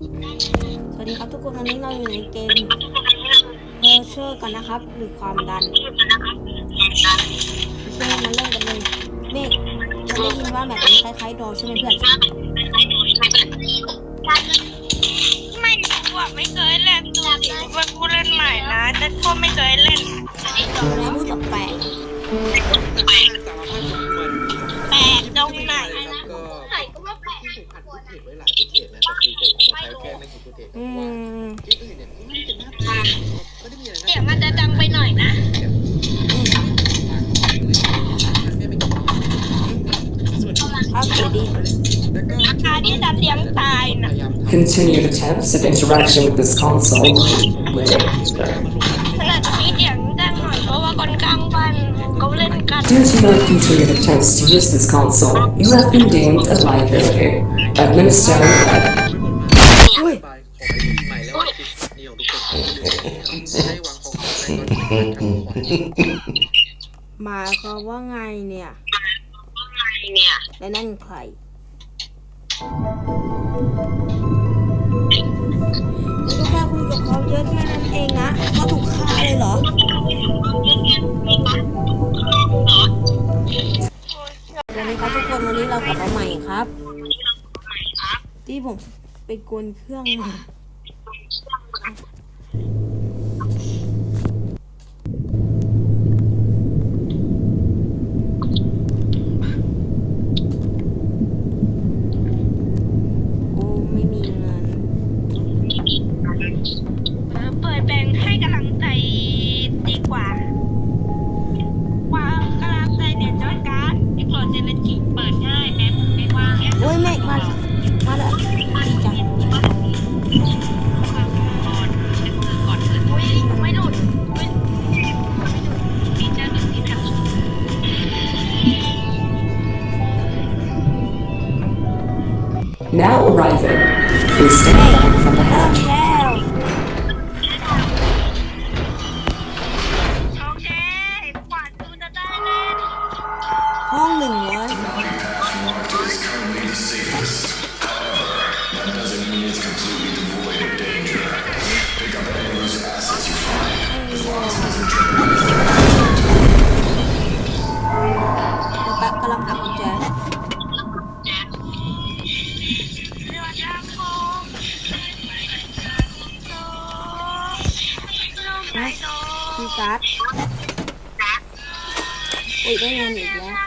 สวัสดีครับทุกคนวันนี้เราอยู่ในเกมเพอร์เชอร์กันนะครับ หรือความดันโอเคมาเริ่มกันเลยเมฆฉันได้ยินว่าแบบนี้คล้ายๆดอใช่ไหมเพื่อนไม่รู้อะไม่เคยเล่นดูสิเป็นผู้เล่นใหม่นะแต่ก็ไม่เคยเล่นดอแล้วพูดแปลกแปลกตรงไหน อืเพราะว่ามที่อื่นเนี่ยมันจะน่าเบื่อไม่ได้มีอะไรเสียงมันจะดังไปหน่อยนะครับสวัสดี Continued attempts at interaction with this console. Later. ขนาดจะมีเสียงดังหน่อยเพราะว่าคนข้างบ้านเขาเล่นกัน Due to your continued attempts to use this console, you have been deemed a liability. Administer หมายความว่าไงเนี่ย เนี่ยและนั่นใคร ก็แค่คุยกับเขาเยอะแค่นั้นเองนะก็ถูกฆ่าเลยเหรอ สวัสดีครับทุกคนวันนี้เรากลับมาใหม่ครับ ที่ผมไปกวนเครื่องมา นอีกแล้วฮ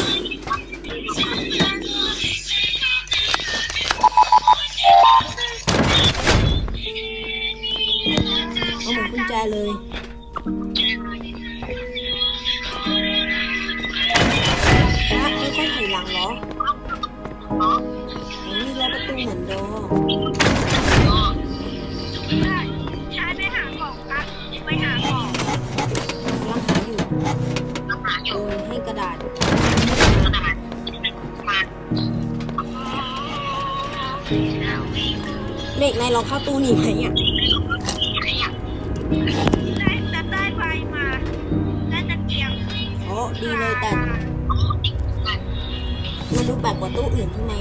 ะ เมฆนายลองเข้าตู้นี่ไหมอะได้จะได้ไฟมาได้ตะเกียงโอ้ดีเลยแต่มันดูแปลกกว่าตู้อื่นใช่ไหม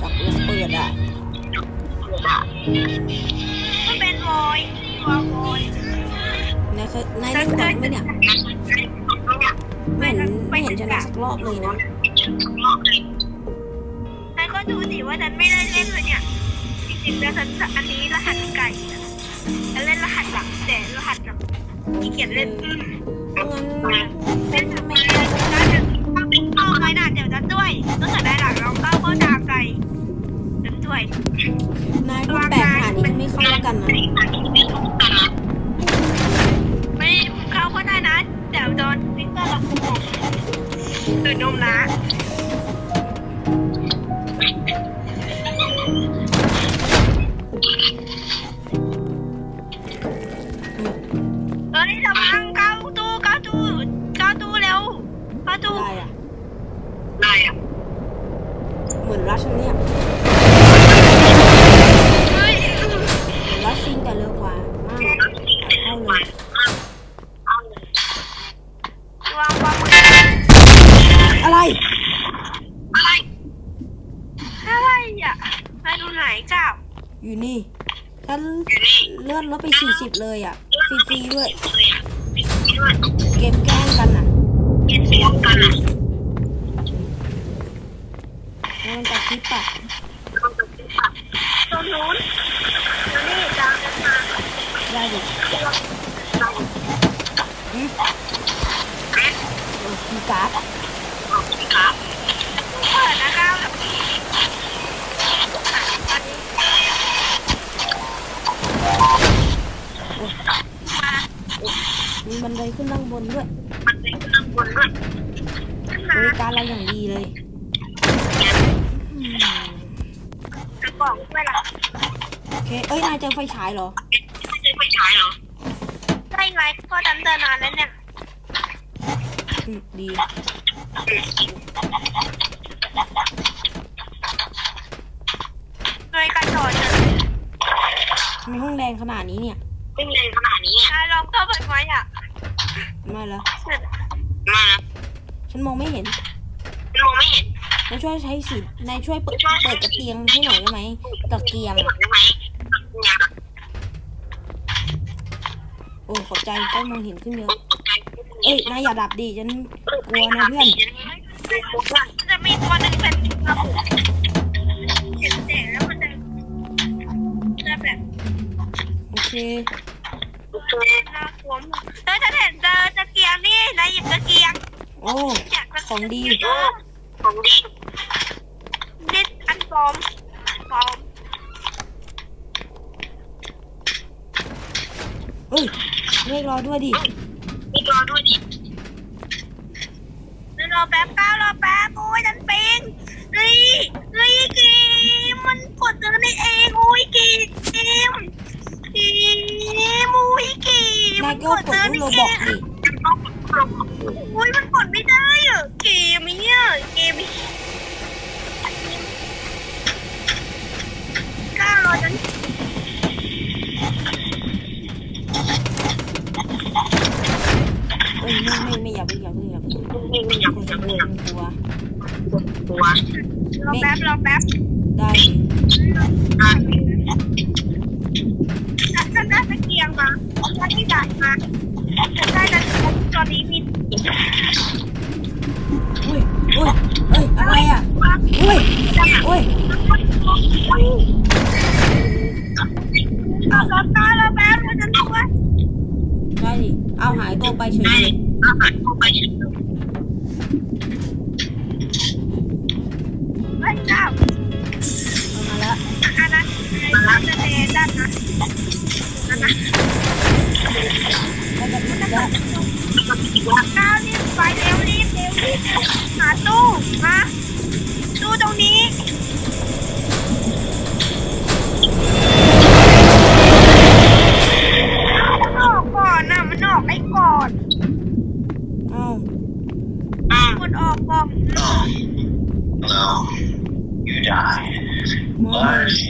จับยังเปิดอะก็เป็นวอยตัววอยนายเคยนายเล่นก่อนไหมเนี่ยไม่เห็นไม่เห็นชนะสักรอบเลยนะ แต่ก็ดูสิว่าฉันไม่ได้เล่นเลยเนี่ยจริงๆแล้วฉันอันนี้รหัสไก่นะฉันเล่นรหัสหลักแต่รหัสหลักขี้เกียจเล่นเพราะงั้นเล่นทำไมได้ได้จะเข้าไปน่ะเดี๋ยวจะด้วยตั้งแต่ได้หลังเราเข้าก็ดาไก่ฉันด้วยนายพูดแปลกขนาดนี้ไม่เข้าแล้วกันนะไม่เข้าก็ได้นะเดี๋ยวโดนวิกเตอร์หลอกคุกตื่นนมนะ เลื่อนรถไปสี่สิบเลยอะ ฟรีๆด้วย เกมแกล้งกันอะแล้วมันจะคลิปอะตรงนู้นแล้วนี่เจ้าจะมาได้ดิอืมโอ้มีการ์ดเปิดนะเจ้าอั มีบันไดขึ้นด้านบนด้วยมันเป็นข้างบนด้วยขึ้นบมาริการเราอย่างดีเลยอืมกระป๋องด้วยล่ะโอเคเอ้ยนายเจอไฟฉายเหรอไม่ใช่เหรอได้ไงพ่อจำเดินนานแล้วเนี่ยอืมดีเลยกระโดดเลยทำไมห้องแดงขนาดนี้เนี่ยวิ่งแรงขนาดนี้อะล องเข้าไปไหมอะไม่แล้วมาฉันมองไม่เห็นมองไม่เห็นนายช่วยใช้สีนายช่วยเปิดเปิดกระเตียงให้หน่อยได้ไหมตะเกียงอะได้ไหมโอ้ขอบใจก็มองเห็นขึ้นเยอะเอ้ยนายอย่าดับดิฉันกลัวนะเพื่อนจะมีตัวหนึ่งเป็นระบบเห็นแสงแล้วมันจะจะแบบโอเค น่ากลัวมากเธอจะเห็นเจอตะเกียงนี่นายหยิบตะเกียงโอ้จากตะของดีของดีนิดอันปลอมปลอมเอ้ยเรียกรอด้วยดิ นี่รอด้วยดิรอแป๊บก้าวรอแป๊บโอ้ยดันปิงเฮ้ยเฮ้ยเกมมันกดเจอในเองโอ้ยเกมเกมเกมโอ้ยเกมนายก็กดรูปโรบอกดิโอ้ยมันกดไม่ได้อะเกมเนี่ยเกมก้าวรอจนเอ้ยไม่ไม่ไม่อย่าเพิ่งอย่าเพิ่งอย่าเพิ่งไม่อยากกลัวจะกลัพูวดกลัวตัวรอแป๊บรอแป๊บได้ดิ ฉันได้ตะเกียงมาได้ ที่ด่านมาฉันได้ตะเกียงตอนนี้มีอุ้ยอุ้ยเอ้ยอะไรอะอุ้ยอุ้ยเอารอตาแล้วแป๊บเราจะต้องว่าได้ดิเอาหายตัวไปเฉยเลยอาหารเข้าไปเฮ้ยเจ้าเอามาแล้วอันนั้นอันนั้นจะเนด้านนะอันนั้นได้ กระติกแล้วก้าวรีบไปเร็วรีบเร็วรีบหาตู้มาตู้ตรงนี้มันออกก่อนน่ะมันออกไอ้ก่อนเอ้ากดออกก่อน Hello. You died. มองไ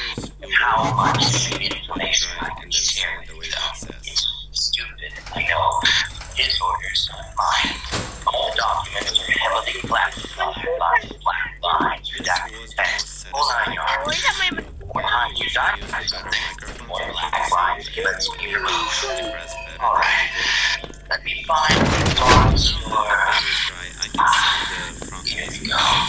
how much information I can share with you. It's stupid, I know. Disorders are mine. All documents are heavily classified by black lines, redacted text, full nine. One time you died more black lines be removed. Alright, let me find the thoughts. Ah, here we go.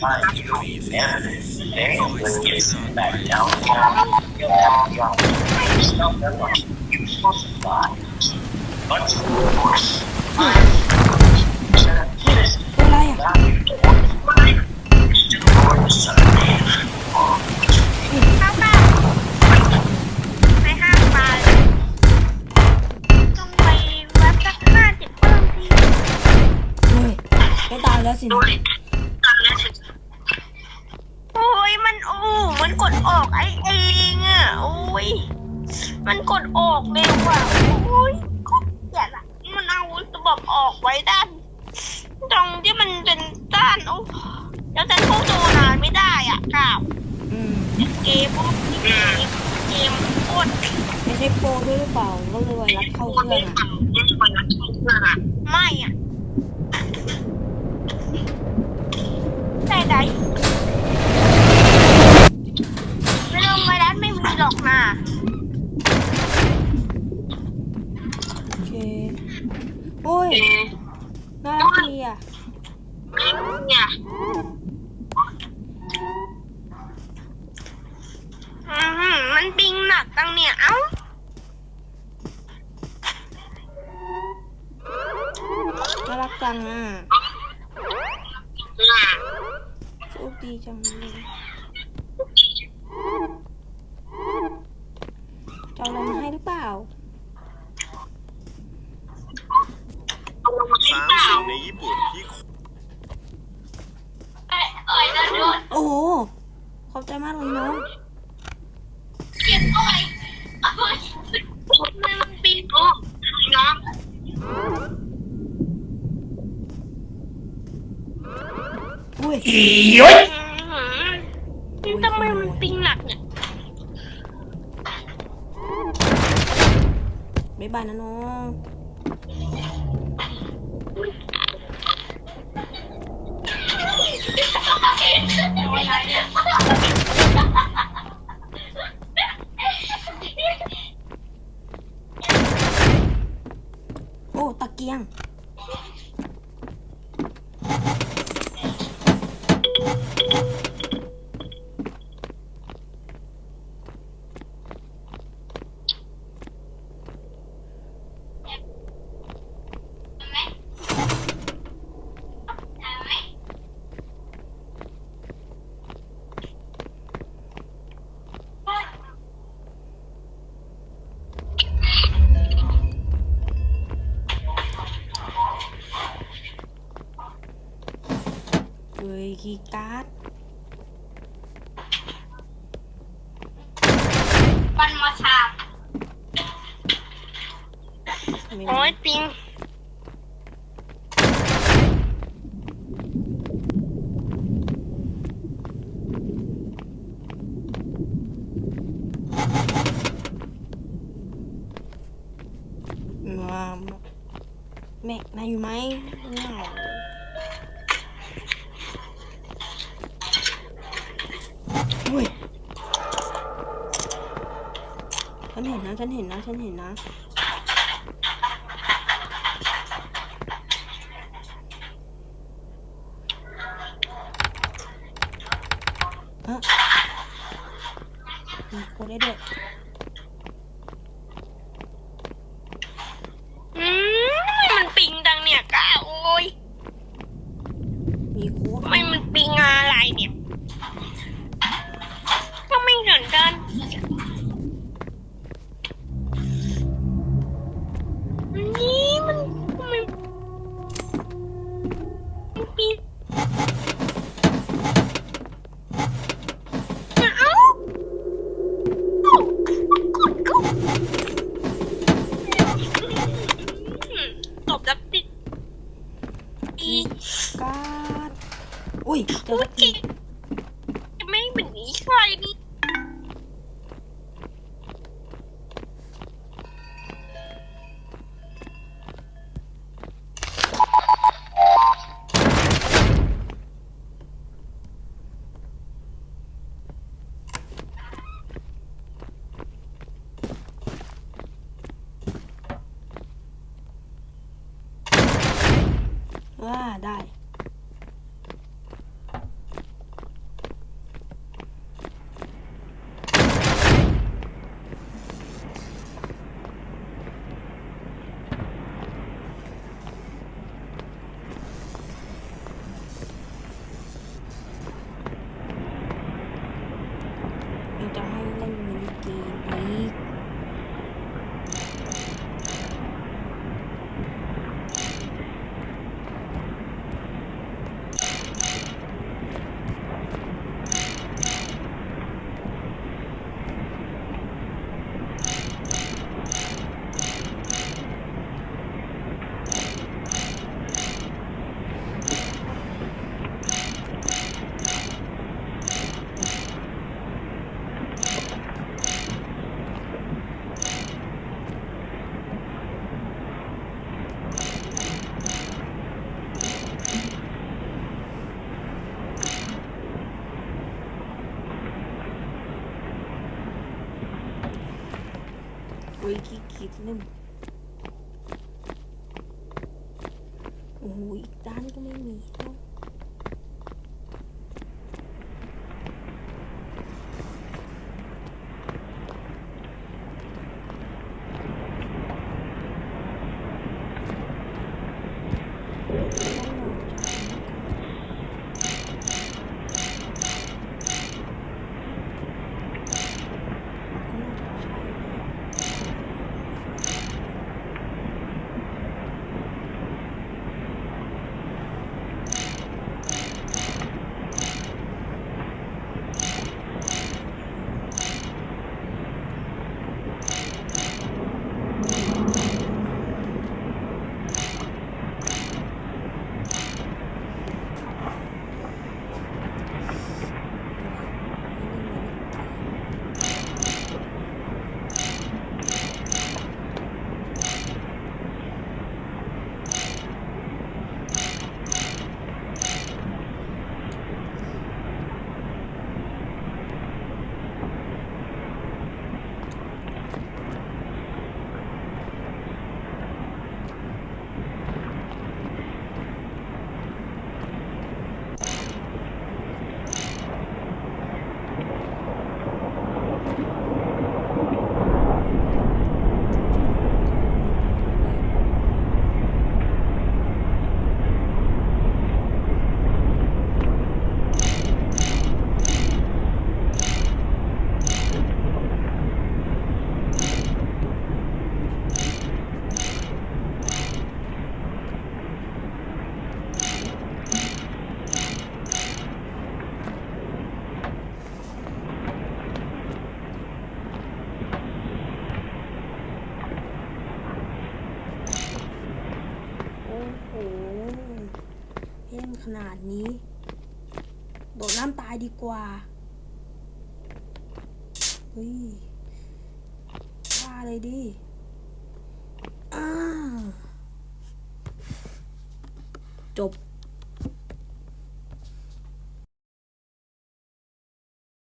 But Next time you leave evidence, they will always get sticks out back by down. You'll have the opportunity to yourself that much. You falsify. But of course, I ตัวอะไรอะ value to life is to more the son of man. เข้าค่ะไม่ห้ามตายต้องไปวัดสักห้าสิบเพิ่มทีเฮ้ยไม่ตายแล้วสินะ โอ้ มันกดออกไอเองอะ โอ้ย มันกดออกเร็วอะโอ้ยก็เกลียดอะ มันเอาระบบออกไว้ด้าน ตรงที่มันเป็นด้านโอ้แล้วฉันเข้าโจนานไม่ได้อะกล่าวอืมเกมพวกเกมเกมโคตรไม่ใช่โปรด้วยหรือเปล่าก็เลยไวรัสเข้าเครื่องอะ ไม่อะแต่ใดไม่ลงไวรัสไม่มีหรอกนะ โอเค โอ้ย น่ารักดีอะ เนี่ยอือหือมันปิงหนักตังเนี่ย เอ้า น่ารักจังอะโชคดีจังเลยจะเอาอะไรมาให้หรือเปล่า สามสิ่งในญี่ปุ่นที่ โอ้โห ขอบใจมากเลยน้อง มันปิงโอ้น้อง อุ้ย อื้อหือทำไมมันปิงหนักเนี่ย บ๊ายบายนะน้อง โอ้ ตะเกียง คีย์การ์ดปันมาชาไม่โอ้มียปิงมาแม่นายอยู่ไหมเหงาอุ้ย ฉั นะฉันเห็นนะฉันเห็นนะมีโค้ดได้ด้วย อืมมันปิงดังเนี่ยก้าโอ้ย มีโค้ด ทำไมมันปิงอะไรเนี่ยก็ไม่เหมือนกันนี่มันทำไมมันปิงเอ้ากดก็ตบดับติดอีก การ์ด อุ้ยเจอพูสักจทีไม่เหมือนนี้ใครนี่ 那我 ขนาดนี้ โดดน้ำตายดีกว่าเฮ้ยฆ่าเลยดี